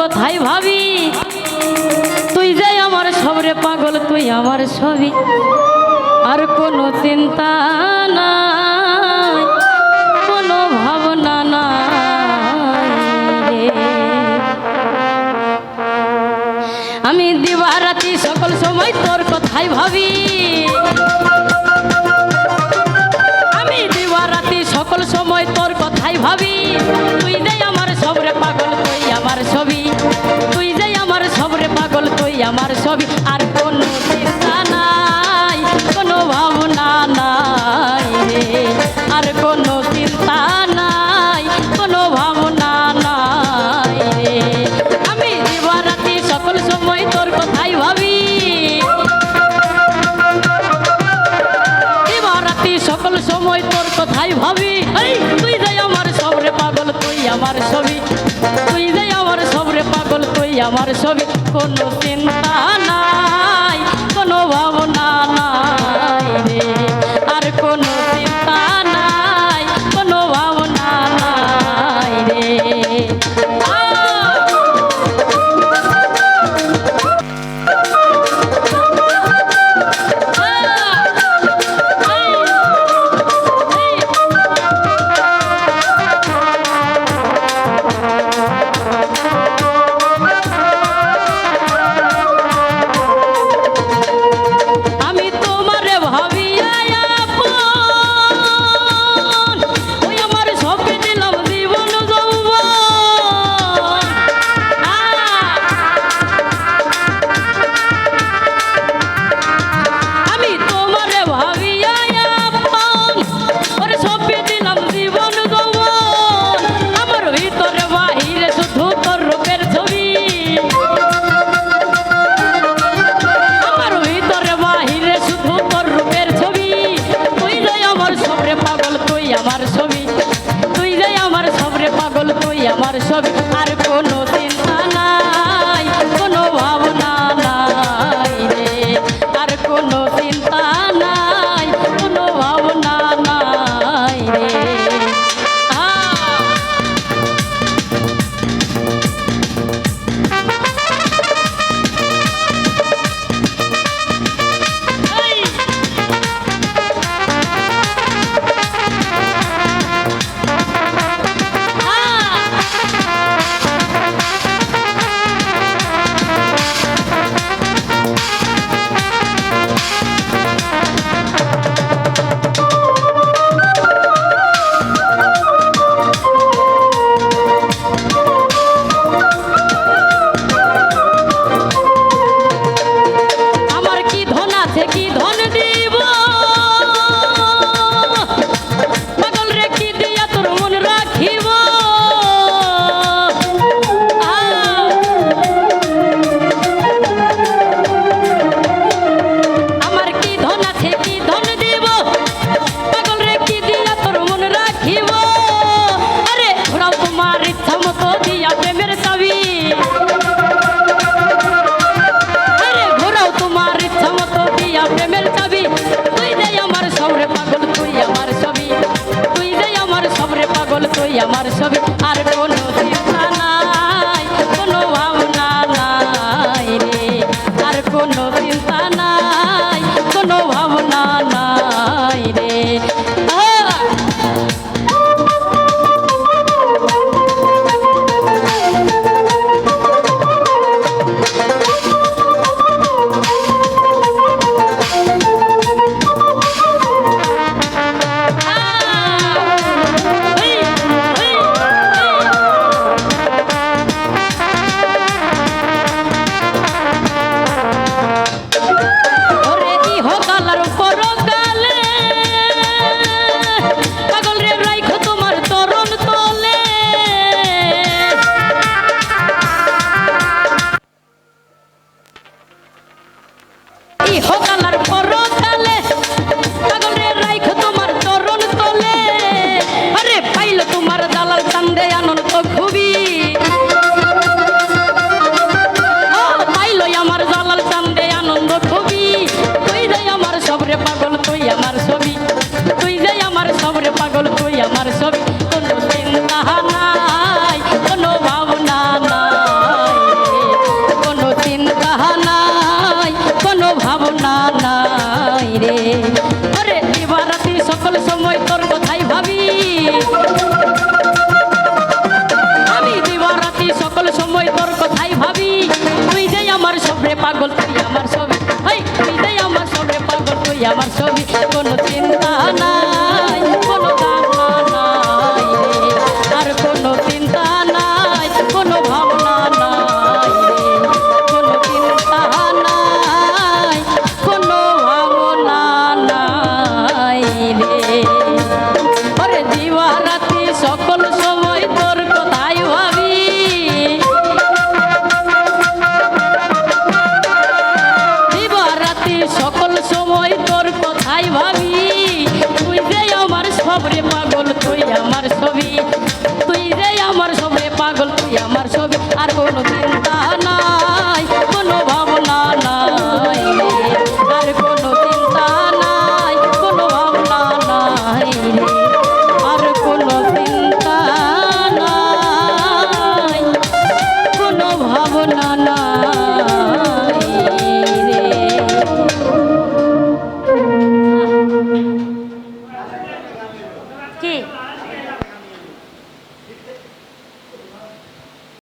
কথাই ভাবি। তুই যে আমার সবরে পাগল, তুই আমার ছবি। আর কোনো চিন্তা না কোনো ভাবনা রে। আমি দিবারাতি সকল সময় তোর কথাই ভাবি। আমি দিবারাতি সকল সময় তোর কথাই ভাবি। তুই যে আমার সবরে আমার ছবি। তুই যে আমার সবরে পাগল, তুই আমার ছবি। আর কোনো চিন্তা নাই, কোনো ভাবনা নাই রে। আর কোনো চিন্তা নাই, কোনো ভাবনা নাই রে। আমি দিবারাতি সকল সময় তোর কথাই ভাবি। রাতি সকল সময় তোর কথাই ভাবি। তুই যাই আমার সবরে পাগল, তুই আমার ছবি। আমার ছবি কোনো চিন্তা নাই।